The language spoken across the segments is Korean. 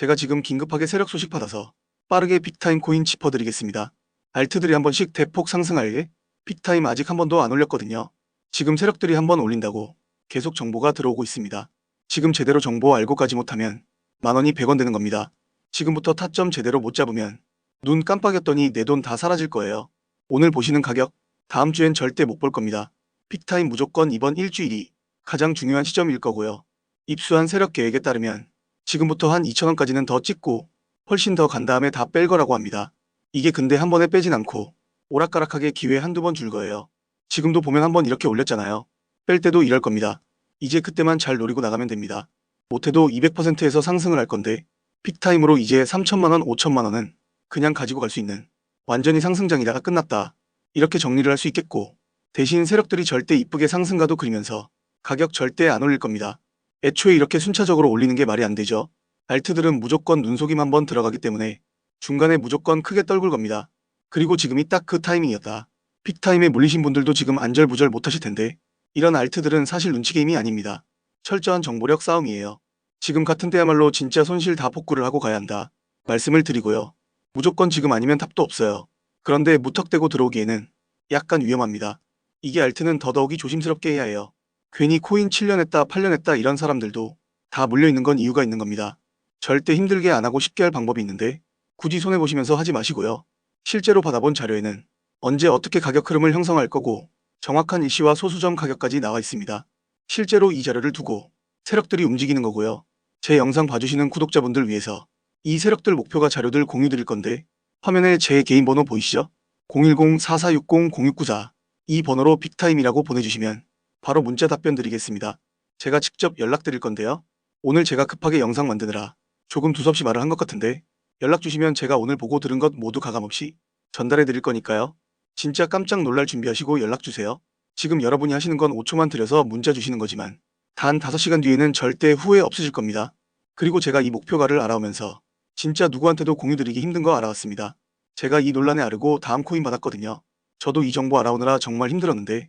제가 지금 긴급하게 세력 소식 받아서 빠르게 빅타임 코인 짚어드리겠습니다. 알트들이 한 번씩 대폭 상승하에 빅타임 아직 한 번도 안 올렸거든요. 지금 세력들이 한 번 올린다고 계속 정보가 들어오고 있습니다. 지금 제대로 정보 알고 가지 못하면 만 원이 100원 되는 겁니다. 지금부터 타점 제대로 못 잡으면 눈 깜빡였더니 내 돈 다 사라질 거예요. 오늘 보시는 가격 다음 주엔 절대 못 볼 겁니다. 픽타임 무조건 이번 일주일이 가장 중요한 시점일 거고요. 입수한 세력 계획에 따르면 지금부터 한 2천원까지는 더 찍고 훨씬 더 간 다음에 다 뺄 거라고 합니다. 이게 근데 한 번에 빼진 않고 오락가락하게 기회 한두 번 줄 거예요. 지금도 보면 한번 이렇게 올렸잖아요. 뺄 때도 이럴 겁니다. 이제 그때만 잘 노리고 나가면 됩니다. 못해도 200%에서 상승을 할 건데 픽타임으로 이제 3천만원, 5천만원은 그냥 가지고 갈 수 있는 완전히 상승장이다가 끝났다. 이렇게 정리를 할 수 있겠고 대신 세력들이 절대 이쁘게 상승가도 그리면서 가격 절대 안 올릴 겁니다. 애초에 이렇게 순차적으로 올리는 게 말이 안 되죠. 알트들은 무조건 눈속임 한번 들어가기 때문에 중간에 무조건 크게 떨굴 겁니다. 그리고 지금이 딱 그 타이밍이었다. 픽타임에 물리신 분들도 지금 안절부절 못하실 텐데 이런 알트들은 사실 눈치 게임이 아닙니다. 철저한 정보력 싸움이에요. 지금 같은 때야말로 진짜 손실 다 복구를 하고 가야 한다. 말씀을 드리고요. 무조건 지금 아니면 답도 없어요. 그런데 무턱대고 들어오기에는 약간 위험합니다. 이게 알트는 더더욱이 조심스럽게 해야 해요. 괜히 코인 7년 했다 8년 했다 이런 사람들도 다 물려있는 건 이유가 있는 겁니다. 절대 힘들게 안 하고 쉽게 할 방법이 있는데 굳이 손해보시면서 하지 마시고요. 실제로 받아본 자료에는 언제 어떻게 가격 흐름을 형성할 거고 정확한 일시와 소수점 가격까지 나와 있습니다. 실제로 이 자료를 두고 세력들이 움직이는 거고요. 제 영상 봐주시는 구독자분들 위해서 이 세력들 목표가 자료들 공유 드릴 건데 화면에 제 개인 번호 보이시죠? 010-4460-0694 이 번호로 빅타임이라고 보내주시면 바로 문자 답변 드리겠습니다. 제가 직접 연락드릴 건데요. 오늘 제가 급하게 영상 만드느라 조금 두섭이 말을 한 것 같은데 연락 주시면 제가 오늘 보고 들은 것 모두 가감없이 전달해 드릴 거니까요. 진짜 깜짝 놀랄 준비하시고 연락 주세요. 지금 여러분이 하시는 건 5초만 들여서 문자 주시는 거지만 단 5시간 뒤에는 절대 후회 없으실 겁니다. 그리고 제가 이 목표가를 알아오면서 진짜 누구한테도 공유드리기 힘든 거 알아왔습니다. 제가 이 논란에 아르고 다음 코인 받았거든요. 저도 이 정보 알아오느라 정말 힘들었는데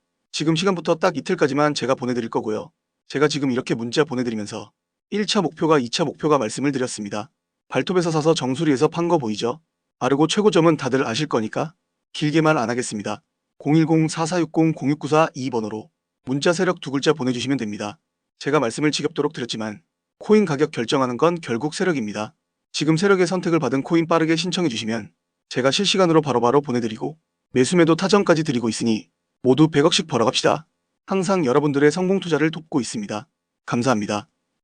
지금 시간부터 딱 이틀까지만 제가 보내드릴 거고요. 제가 지금 이렇게 문자 보내드리면서 1차 목표가 2차 목표가 말씀을 드렸습니다. 발톱에서 사서 정수리에서 판 거 보이죠? 아르고 최고점은 다들 아실 거니까 길게 말안 하겠습니다. 010-4460-0694 2번호로 문자 세력 두 글자 보내주시면 됩니다. 제가 말씀을 지겹도록 드렸지만 코인 가격 결정하는 건 결국 세력입니다. 지금 세력의 선택을 받은 코인 빠르게 신청해 주시면 제가 실시간으로 바로바로 보내드리고 매수매도 타점까지 드리고 있으니 모두 100억씩 벌어갑시다. 항상 여러분들의 성공 투자를 돕고 있습니다. 감사합니다.